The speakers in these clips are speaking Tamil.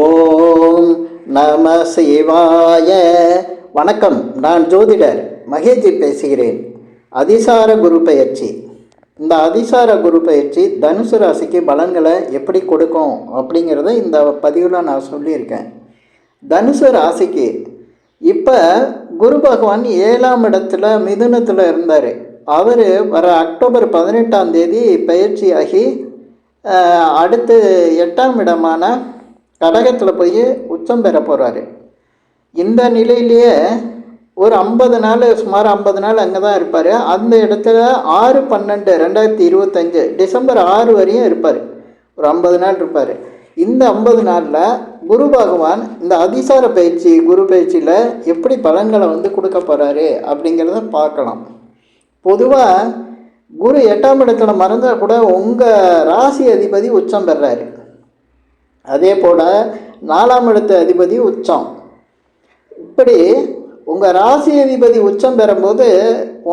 ஓம் நம சிவாய. வணக்கம். நான் ஜோதிடர் மகேஜி பேசுகிறேன். அதிசார குரு பயிற்சி இந்த அதிசார குரு பயிற்சி தனுசு ராசிக்கு பலன்களை எப்படி கொடுக்கும் அப்படிங்கிறத இந்த பதிவில் நான் சொல்லியிருக்கேன். தனுசு ராசிக்கு இப்போ குரு பகவான் ஏழாம் இடத்துல மிதுனத்தில் இருந்தார். அவர் வர அக்டோபர் பதினெட்டாம் தேதி பயிற்சியாகி அடுத்து எட்டாம் இடமான கடகத்தில் போய் உச்சம் பெற போகிறாரு இந்த நிலையிலேயே ஒரு ஐம்பது நாள் சுமார் ஐம்பது நாள் அங்கே தான் இருப்பார். அந்த இடத்துல ஆறு பன்னெண்டு ரெண்டாயிரத்தி இருபத்தஞ்சு டிசம்பர் ஆறு வரையும் இருப்பார். ஒரு ஐம்பது நாள் இருப்பார். இந்த ஐம்பது நாளில் குரு பகவான் இந்த அதிசார பயிற்சி குரு பயிற்சியில் எப்படி பலன்களை வந்து கொடுக்க போகிறாரு அப்படிங்கிறத பார்க்கலாம். பொதுவாக குரு எட்டாம் இடத்துல மறந்தால் கூட உங்கள் ராசி அதிபதி உச்சம் பெறாரு. அதே போல் நாலாம் இடத்து அதிபதி உச்சம். இப்படி உங்கள் ராசி அதிபதி உச்சம் பெறும்போது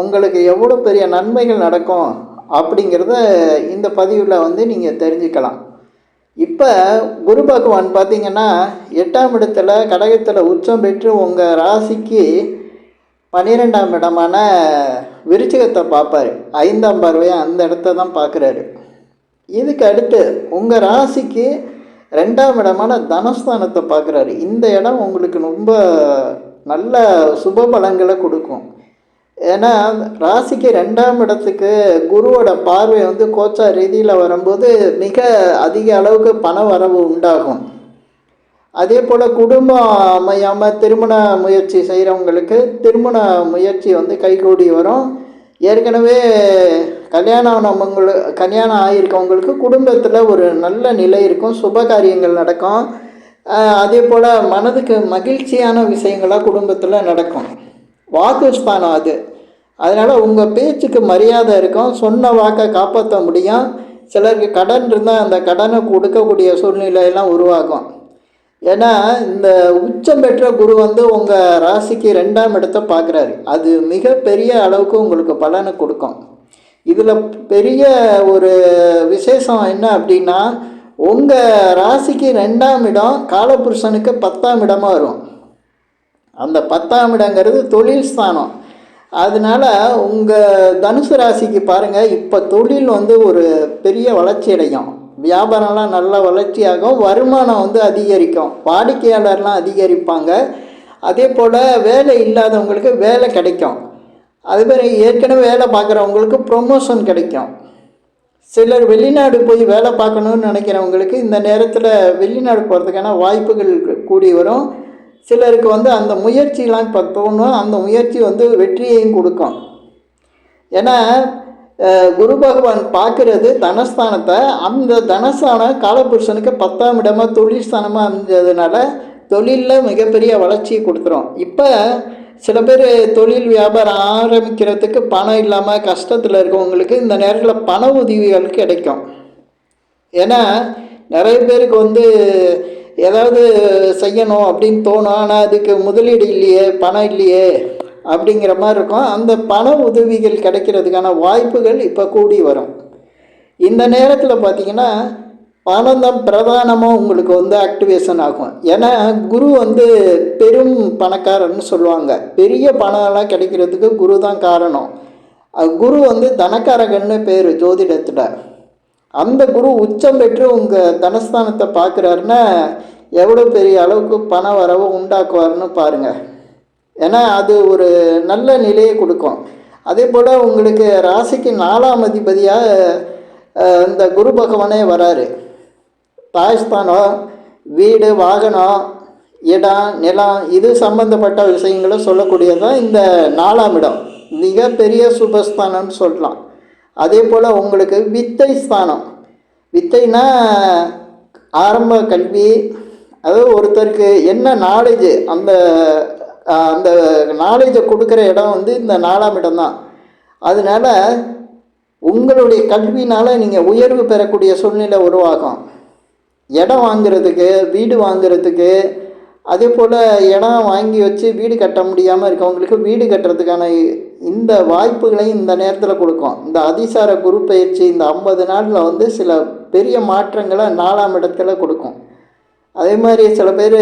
உங்களுக்கு எவ்வளோ பெரிய நன்மைகள் நடக்கும் அப்படிங்கிறத இந்த பதிவில் வந்து நீங்கள் தெரிஞ்சுக்கலாம். இப்போ குரு பகவான் பார்த்தீங்கன்னா எட்டாம் இடத்துல கடகத்தில் உச்சம் பெற்று உங்கள் ராசிக்கு பன்னிரெண்டாம் இடமான விருச்சிகத்தை பார்ப்பார். ஐந்தாம் பார்வையை அந்த இடத்த தான் பார்க்குறாரு. இதுக்கு அடுத்து உங்கள் ராசிக்கு ரெண்டாம் இடமான தனஸ்தானத்தை பார்க்குறாரு. இந்த இடம் உங்களுக்கு ரொம்ப நல்ல சுப பலங்களை கொடுக்கும். ஏன்னா ராசிக்கு ரெண்டாம் இடத்துக்கு குருவோட பார்வை வந்து கோச்சா ரீதியில் வரும்போது மிக அதிக அளவுக்கு பண வரவு உண்டாகும். அதே போல் குடும்பம் அமையாமல் திருமண முயற்சி செய்கிறவங்களுக்கு திருமண முயற்சி வந்து கைகூடி வரும். ஏற்கனவே கல்யாணம் ஆனவங்களுக்கு கல்யாணம் ஆகியிருக்கவங்களுக்கு குடும்பத்தில் ஒரு நல்ல நிலை இருக்கும் சுப காரியங்கள் நடக்கும். அதே போல் மனதுக்கு மகிழ்ச்சியான விஷயங்களாக குடும்பத்தில் நடக்கும். வாக்குஸ்தானம் அது. அதனால் உங்கள் பேச்சுக்கு மரியாதை இருக்கும் சொன்ன வாக்கை காப்பாற்ற முடியும். சிலருக்கு கடன் இருந்தால் அந்த கடனை கொடுக்கக்கூடிய சூழ்நிலையெல்லாம் உருவாகும். ஏன்னா இந்த உச்சம் பெற்ற குரு வந்து உங்கள் ராசிக்கு ரெண்டாம் இடத்தை பார்க்குறாரு. அது மிகப்பெரிய அளவுக்கு உங்களுக்கு பலனை கொடுக்கும். இதில் பெரிய ஒரு விசேஷம் என்ன அப்படின்னா உங்கள் ராசிக்கு ரெண்டாம் இடம் காலபுருஷனுக்கு பத்தாம் இடமாக வரும். அந்த பத்தாம் இடங்கிறது தொழில் ஸ்தானம். அதனால உங்கள் தனுசு ராசிக்கு பாருங்கள் இப்போ தொழில் வந்து ஒரு பெரிய வளர்ச்சி அடையும். வியாபாரம்லாம் நல்ல வளர்ச்சியாகும் வருமானம் வந்து அதிகரிக்கும். வாடிக்கையாளர்லாம் அதிகரிப்பாங்க. அதே போல் வேலை இல்லாதவங்களுக்கு வேலை கிடைக்கும். அதுமாரி மாதிரி ஏற்கனவே வேலை பார்க்குறவங்களுக்கு ப்ரொமோஷன் கிடைக்கும். சிலர் வெளிநாடு போய் வேலை பார்க்கணுன்னு நினைக்கிறவங்களுக்கு இந்த நேரத்தில் வெளிநாடு போகிறதுக்கான வாய்ப்புகள் கூடி வரும். சிலருக்கு வந்து அந்த முயற்சிலாம் இப்போ தோணும். அந்த முயற்சி வந்து வெற்றியையும் கொடுக்கும். ஏன்னா குரு பகவான் பார்க்குறது தனஸ்தானத்தை. அந்த தனஸ்தானம் காலபுருஷனுக்கு பத்தாம் இடமாக தொழில் ஸ்தானமாக அமைஞ்சதுனால தொழிலில் மிகப்பெரிய வளர்ச்சியை கொடுத்துரும். இப்போ சில பேர் தொழில் வியாபாரம் ஆரம்பிக்கிறதுக்கு பணம் இல்லாமல் கஷ்டத்தில் இருக்கவங்களுக்கு இந்த நேரத்தில் பண உதவிகள் கிடைக்கும். ஏன்னா நிறைய பேருக்கு வந்து ஏதாவது செய்யணும் அப்படின்னு தோணும். ஆனால் அதுக்கு முதலீடு இல்லையே பணம் இல்லையே அப்படிங்கிற மாதிரி இருக்கும். அந்த பண உதவிகள் கிடைக்கிறதுக்கான வாய்ப்புகள் இப்போ கூடி வரும். இந்த நேரத்தில் பார்த்திங்கன்னா பணம் தான் பிரதானமாக உங்களுக்கு வந்து ஆக்டிவேஷன் ஆகும். ஏன்னா குரு வந்து பெரும் பணக்காரன்னு சொல்லுவாங்க. பெரிய பணம்லாம் கிடைக்கிறதுக்கு குரு தான் காரணம். குரு வந்து தனக்காரகன்னு பேர் ஜோதிடத்தில். அந்த குரு உச்சம் பெற்று உங்கள் தனஸ்தானத்தை பார்க்குறாருன்னா எவ்வளோ பெரிய அளவுக்கு பண வரவு உண்டாக்குவாருன்னு பாருங்கள் ஏன்னா அது ஒரு நல்ல நிலையை கொடுக்கும். அதே போல் உங்களுக்கு ராசிக்கு நாலாம் அதிபதியாக இந்த குரு பகவானே வராரு. தாய்ஸ்தானோ வீடு வாகனம் இடம் நிலம் இது சம்பந்தப்பட்ட விஷயங்களை சொல்லக்கூடியது தான் இந்த நாலாம் இடம். மிகப்பெரிய சுபஸ்தானம்னு சொல்லலாம். அதே போல் உங்களுக்கு வித்தை ஸ்தானம் வித்தைனா ஆரம்ப கல்வி அதாவது ஒருத்தருக்கு என்ன நாலேஜு அந்த அந்த நாலேஜை கொடுக்குற இடம் வந்து இந்த நாலாம் இடம் தான். அதனால உங்களுடைய கல்வினால் நீங்கள் உயர்வு பெறக்கூடிய சூழ்நிலை உருவாகும். இடம் வாங்குறதுக்கு வீடு வாங்குறதுக்கு அதே போல் இடம் வாங்கி வச்சு வீடு கட்ட முடியாமல் இருக்கவங்களுக்கு வீடு கட்டுறதுக்கான இந்த வாய்ப்புகளையும் இந்த நேரத்தில் கொடுக்கும். இந்த அதிசார குரு பயிற்சி இந்த ஐம்பது நாளில் வந்து சில பெரிய மாற்றங்களை நாலாம் இடத்துல கொடுக்கும். அதே மாதிரி சில பேர்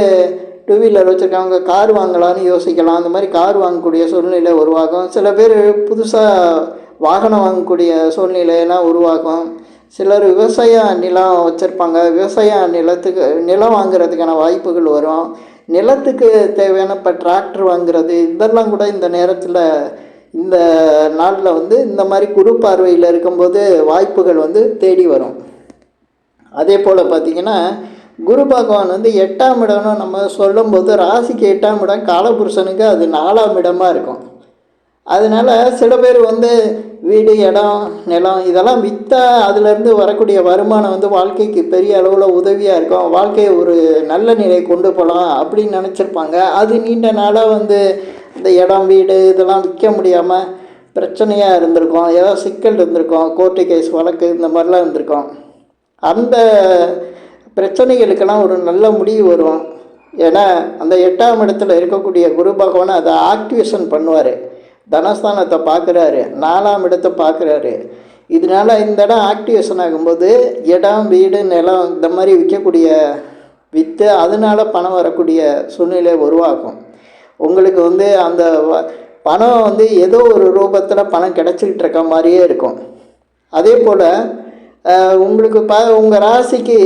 டூ வீலர் வச்சுருக்கவங்க கார் வாங்கலாம்னு யோசிக்கலாம். அந்த மாதிரி கார் வாங்கக்கூடிய சூழ்நிலை உருவாகும். சில பேர் புதுசாக வாகனம் வாங்கக்கூடிய சூழ்நிலையெல்லாம் உருவாகும். சிலர் விவசாய நிலம் வச்சுருப்பாங்க. விவசாய நிலத்துக்கு நிலம் வாங்குறதுக்கான வாய்ப்புகள் வரும். நிலத்துக்கு தேவையான இப்போ டிராக்டர் வாங்குறது இதெல்லாம் கூட இந்த நேரத்தில் இந்த நாளில் வந்து இந்த மாதிரி குரு பார்வையில் இருக்கும்போது வாய்ப்புகள் வந்து தேடி வரும். அதே போல் பார்த்தீங்கன்னா குரு பகவான் வந்து எட்டாம் இடம்னு நம்ம சொல்லும்போது ராசிக்கு எட்டாம் இடம் காலபுருஷனுக்கு அது நாலாம் இடமாக இருக்கும். அதனால சில பேர் வந்து வீடு இடம் நிலம் இதெல்லாம் விற்றா அதுலேருந்து வரக்கூடிய வருமானம் வந்து வாழ்க்கைக்கு பெரிய அளவில் உதவியாக இருக்கும். வாழ்க்கையை ஒரு நல்ல நிலை கொண்டு போகலாம் அப்படின்னு நினச்சிருப்பாங்க. அது நீண்ட நாளாக வந்து இந்த இடம் வீடு இதெல்லாம் விற்க முடியாமல் பிரச்சனையாக இருந்திருக்கும். ஏதோ சிக்கல் இருந்திருக்கும். கோர்ட்டு கேஸ் வழக்கு இந்த மாதிரிலாம் இருந்திருக்கும். அந்த பிரச்சனைகளுக்கெல்லாம் ஒரு நல்ல முடிவு வரும். ஏன்னா அந்த எட்டாம் இடத்துல இருக்கக்கூடிய குரு பகவான் அதை ஆக்டிவேஷன் பண்ணுவார். தனஸ்தானத்தை பார்க்குறாரு. நாலாம் இடத்தை பார்க்குறாரு. இதனால இந்த இடம் ஆக்டிவேஷன் ஆகும்போது இடம் வீடு நிலம் இந்த மாதிரி விற்கக்கூடிய விற்று அதனால பணம் வரக்கூடிய சூழ்நிலை உருவாக்கும் உங்களுக்கு வந்து அந்த வ- பணம் வந்து ஏதோ ஒரு ரூபத்தில் பணம் கிடச்சிக்கிட்டு இருக்க மாதிரியே இருக்கும். அதே போல் உங்களுக்கு ப உங்கள் ராசிக்கு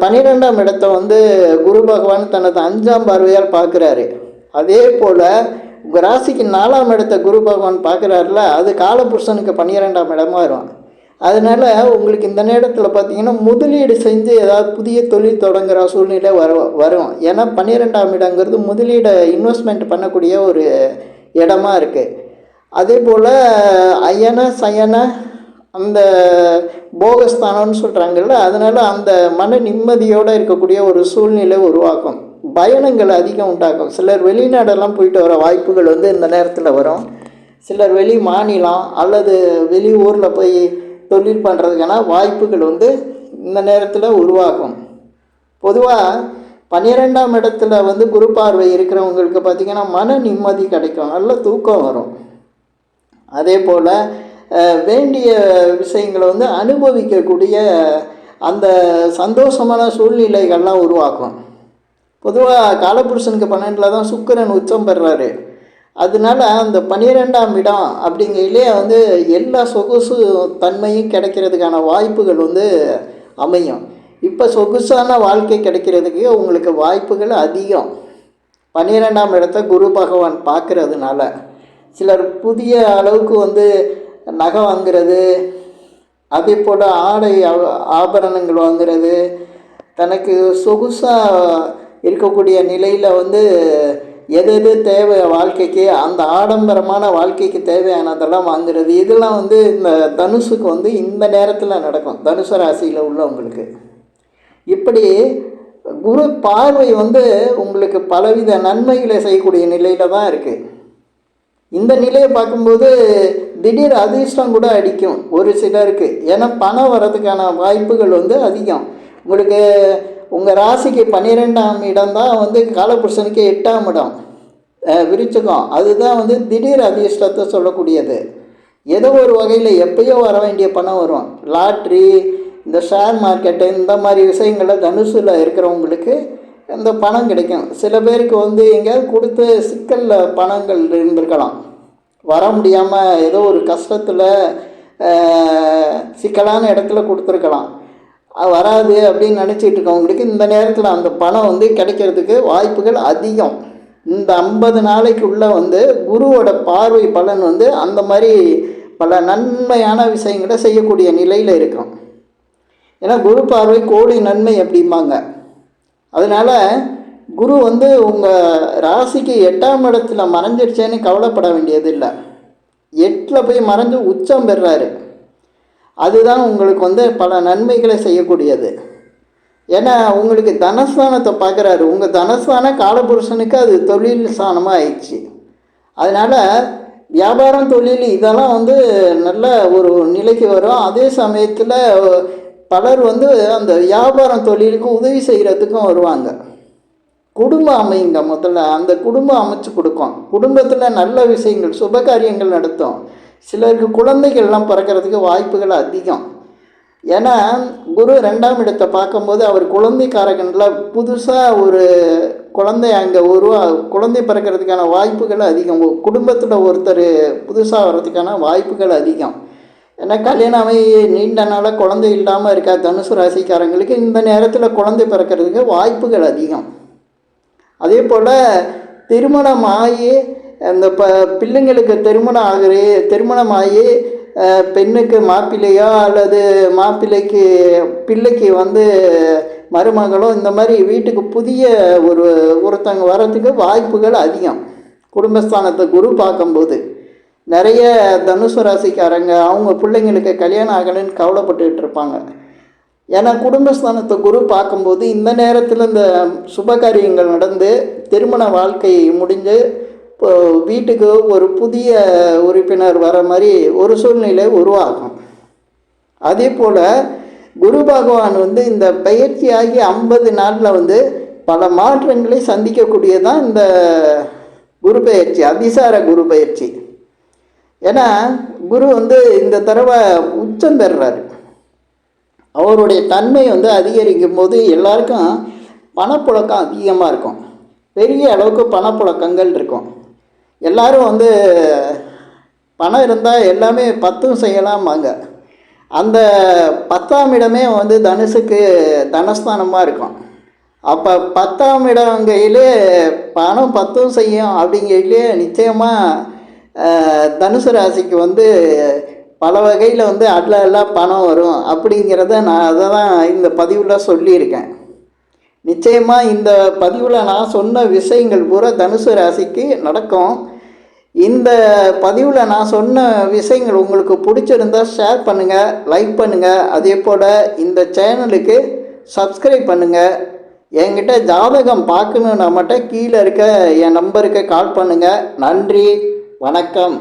பன்னிரெண்டாம் இடத்தை வந்து குரு பகவான் தனது அஞ்சாம் பார்வையால் பார்க்குறாரு. அதே போல் உங்கள் ராசிக்கு நாலாம் இடத்தை குரு பகவான் பார்க்குறாருல அது காலபுருஷனுக்கு பன்னிரெண்டாம் இடமா வரும் அதனால் உங்களுக்கு இந்த நேரத்தில் பார்த்தீங்கன்னா முதலீடு செஞ்சு ஏதாவது புதிய தொழில் தொடங்குற சூழ்நிலை வரும் வரும். ஏன்னா பன்னிரெண்டாம் இடங்கிறது முதலீடை இன்வெஸ்ட்மெண்ட் பண்ணக்கூடிய ஒரு இடமா இருக்குது அதே போல் அயன சயன அந்த போகஸ்தானம்னு சொல்கிறாங்கல்ல அதனால் அந்த மன நிம்மதியோடு இருக்கக்கூடிய ஒரு சூழ்நிலை உருவாக்கும். பயணங்கள் அதிகம் உண்டாகும். சிலர் வெளிநாடெல்லாம் போயிட்டு வர வாய்ப்புகள் வந்து இந்த நேரத்தில் வரும். சிலர் வெளி மாநிலம் அல்லது வெளி ஊரில் போய் தொழில் பண்ணுறதுக்கான வாய்ப்புகள் வந்து இந்த நேரத்தில் உருவாகும். பொதுவாக பன்னிரெண்டாம் இடத்துல வந்து குரு பார்வை இருக்கிறவங்களுக்கு பார்த்திங்கன்னா மன நிம்மதி கிடைக்கும். நல்ல தூக்கம் வரும். அதே போல் வேண்டிய விஷயங்களை வந்து அனுபவிக்கக்கூடிய அந்த சந்தோஷமான சூழ்நிலைகள்லாம் உருவாக்கும் பொதுவாக காலபுருஷனுக்கு பன்னெண்டில் தான் சுக்கிரன் உச்சம் பெறுறாரு. அதனால அந்த பன்னிரெண்டாம் இடம் அப்படிங்கையிலே வந்து எல்லா சொகுசு தன்மையும் கிடைக்கிறதுக்கான வாய்ப்புகள் வந்து அமையும். இப்போ சொகுசான வாழ்க்கை கிடைக்கிறதுக்கு உங்களுக்கு வாய்ப்புகள் அதிகம். பன்னிரெண்டாம் இடத்த குரு பகவான் பார்க்கறதுனால. சிலர் புதிய அளவுக்கு வந்து நகை வாங்குறது அதே போல் ஆடை ஆபரணங்கள் வாங்குறது தனக்கு சொகுசாக இருக்கக்கூடிய நிலையில் வந்து எது எது தேவை வாழ்க்கைக்கு அந்த ஆடம்பரமான வாழ்க்கைக்கு தேவையானதெல்லாம் வாங்குறது. இதெல்லாம் வந்து இந்த தனுசுக்கு வந்து இந்த நேரத்தில் நடக்கும். தனுசு ராசியில் உள்ளவங்களுக்கு. இப்படி குரு பார்வை வந்து உங்களுக்கு பலவித நன்மைகளை செய்யக்கூடிய நிலையில் தான் இருக்குது இந்த நிலையை பார்க்கும்போது திடீர் அதிர்ஷ்டம் கூட அடிக்கும் ஒரு சிலருக்கு. ஏன்னா பணம் வர்றதுக்கான வாய்ப்புகள் வந்து அதிகம். உங்களுக்கு உங்கள் ராசிக்கு பன்னிரெண்டாம் இடம் தான் வந்து காலபுருஷனுக்கு எட்டாம் இடம். அஹ் அதுதான் வந்து திடீர் அதிர்ஷ்டத்தை சொல்லக்கூடியது. ஏதோ ஒரு வகையில் எப்பயோ வர வேண்டிய பணம் வரும். லாட்ரி இந்த ஷேர் மார்க்கெட்டு இந்த மாதிரி விஷயங்களில் தனுசில் இருக்கிறவங்களுக்கு இந்த பணம் கிடைக்கும். சில பேருக்கு வந்து எங்கேயாவது கொடுத்து சிக்கலில் பணங்கள் இருந்திருக்கலாம். வர முடியாமல் ஏதோ ஒரு கஷ்டத்தில் சிக்கலான இடத்துல கொடுத்துருக்கலாம். வராது அப்படின்னு நினச்சிட்டு இருக்கவங்களுக்கு இந்த நேரத்தில் அந்த பணம் வந்து கிடைக்கிறதுக்கு வாய்ப்புகள் அதிகம். இந்த ஐம்பது நாளைக்குள்ளே வந்து குருவோட பார்வை பலன் வந்து அந்த மாதிரி பல நன்மையான விஷயங்களை செய்யக்கூடிய நிலையில் இருக்கும். ஏன்னா குரு பார்வை கோடி நன்மை அப்படிம்பாங்க. அதனால் குரு வந்து உங்கள் ராசிக்கு எட்டாம் இடத்துல மறைஞ்சிடுச்சேன்னு கவலைப்பட வேண்டியதில்லை. எட்டில் போய் மறைஞ்சு உச்சம் பெறுறாரு அதுதான் உங்களுக்கு வந்து பல நன்மைகளை செய்யக்கூடியது. ஏன்னா உங்களுக்கு தனஸ்தானத்தை பார்க்குறாரு. உங்கள் தனஸ்தான காலபுருஷனுக்கு அது தொழில் ஸ்தானமாக ஆயிடுச்சு அதனால் வியாபாரம் தொழில் இதெல்லாம் வந்து நல்ல ஒரு நிலைக்கு வரும். அதே சமயத்தில் பலர் வந்து அந்த வியாபாரம் தொழிலுக்கு உதவி செய்கிறதுக்கும் வருவாங்க. குடும்பம் அமையுங்க முதல்ல. அந்த குடும்பம் அமைச்சு கொடுக்கும். குடும்பத்தில் நல்ல விஷயங்கள் சுப காரியங்கள் நடத்தும். சிலருக்கு குழந்தைகள்லாம் பிறக்கிறதுக்கு வாய்ப்புகள் அதிகம். ஏன்னா குரு ரெண்டாம் இடத்தை பார்க்கும்போது அவர் குழந்தைக்காரகனில் புதுசாக ஒரு குழந்தை அங்கே உருவா குழந்தை பிறக்கிறதுக்கான வாய்ப்புகள் அதிகம். குடும்பத்தில் ஒருத்தர் புதுசாக வர்றதுக்கான வாய்ப்புகள் அதிகம். ஏன்னா கல்யாணம் ஆகி நீண்ட நாளாக குழந்தை இல்லாமல் இருக்கா தனுசு ராசிக்காரங்களுக்கு இந்த நேரத்தில் குழந்தை பிறக்கிறதுக்கு வாய்ப்புகள் அதிகம். அதே போல் திருமணம் ஆகி அந்த ப பிள்ளைங்களுக்கு திருமணம் ஆகிற திருமணம் ஆகி பெண்ணுக்கு மாப்பிள்ளையோ அல்லது மாப்பிள்ளைக்கு பிள்ளைக்கு வந்து மருமகளோ இந்த மாதிரி வீட்டுக்கு புதிய ஒரு ஒருத்தங்க வர்றதுக்கு வாய்ப்புகள் அதிகம். குடும்பஸ்தானத்தை குரு பார்க்கும்போது. நிறைய தனுசு ராசிக்காரங்க அவங்க பிள்ளைங்களுக்கு கல்யாணம் ஆகலைன்னு கவலைப்பட்டுக்கிட்டு இருப்பாங்க. ஏன்னா குடும்பஸ்தானத்தை குரு பார்க்கும்போது இந்த நேரத்தில் இந்த சுபகாரியங்கள் நடந்து திருமண வாழ்க்கை முடிஞ்சு வீட்டுக்கு ஒரு புதிய உறுப்பினர் வர மாதிரி ஒரு சூழ்நிலை உருவாகும். அதே போல் குரு பகவான் வந்து இந்த பயிற்சியாகி ஐம்பது நாளில் வந்து பல மாற்றங்களை சந்திக்கக்கூடியதான் இந்த குரு பயிற்சி அதிசார குரு பயிற்சி. ஏன்னா குரு வந்து இந்த தடவை உச்சம் பெறுறாரு. அவருடைய தன்மை வந்து அதிகரிக்கும் போது எல்லாருக்கும் பணப்புழக்கம் அதிகமாக இருக்கும். பெரிய அளவுக்கு பணப்புழக்கங்கள் இருக்கும். எல்லோரும் வந்து பணம் இருந்தால் எல்லாமே பத்தும் செய்யலாமாங்க அந்த பத்தாம் இடமே வந்து தனுசுக்கு தனஸ்தானமாக இருக்கும். அப்போ பத்தாம் இடங்கையிலே பணம் பத்தும் செய்யும் அப்படிங்கையிலே நிச்சயமாக தனுசு ராசிக்கு வந்து பல வகையில் வந்து அட்ல எல்லாம் பணம் வரும் அப்படிங்கிறத நான் அதை தான் இந்த பதிவில் சொல்லியிருக்கேன். நிச்சயமாக இந்த பதிவில் நான் சொன்ன விஷயங்கள் பூரா தனுசு ராசிக்கு நடக்கும். இந்த பதிவில் நான் சொன்ன விஷயங்கள் உங்களுக்கு பிடிச்சிருந்தா ஷேர் பண்ணுங்கள் லைக் பண்ணுங்கள் அதே போல் இந்த சேனலுக்கு சப்ஸ்கிரைப் பண்ணுங்கள் என்கிட்ட ஜாதகம் பார்க்கணுன்னா மட்டும் கீழே இருக்க என் நம்பருக்கு கால் பண்ணுங்கள் நன்றி வணக்கம்.